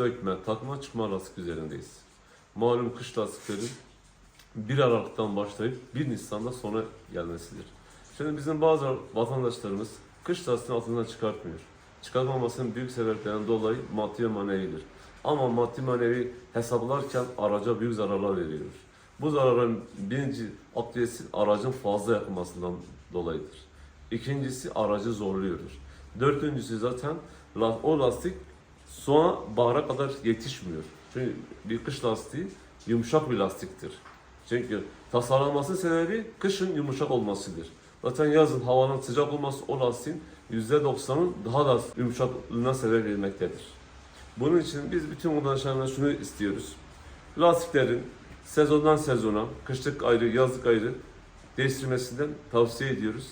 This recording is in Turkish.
sökme, takma, çıkma lastik üzerindeyiz. Malum kış lastikleri 1 Aralık'tan başlayıp 1 Nisan'da sona gelmesidir. Şimdi bizim bazı vatandaşlarımız kış lastiğini altından çıkartmıyor. Çıkartmamasının büyük sebeplerinden dolayı maddi manevidir. Ama maddi manevi hesaplarken araca büyük zararlar veriyor. Bu zararın birinci aktivesi aracın fazla yakmasından dolayıdır. İkincisi aracı zorluyordur. Dördüncüsü zaten o lastik sona bahara kadar yetişmiyor. Çünkü bir kış lastiği yumuşak bir lastiktir. Çünkü tasarlanması sebebi kışın yumuşak olmasıdır. Zaten yazın havanın sıcak olması o lastiğin %90'ın daha da yumuşaklığına sebep vermektedir. Bunun için biz bütün kullanıcılarına şunu istiyoruz. Lastiklerin sezondan sezona, kışlık ayrı, yazlık ayrı değiştirmesinden tavsiye ediyoruz.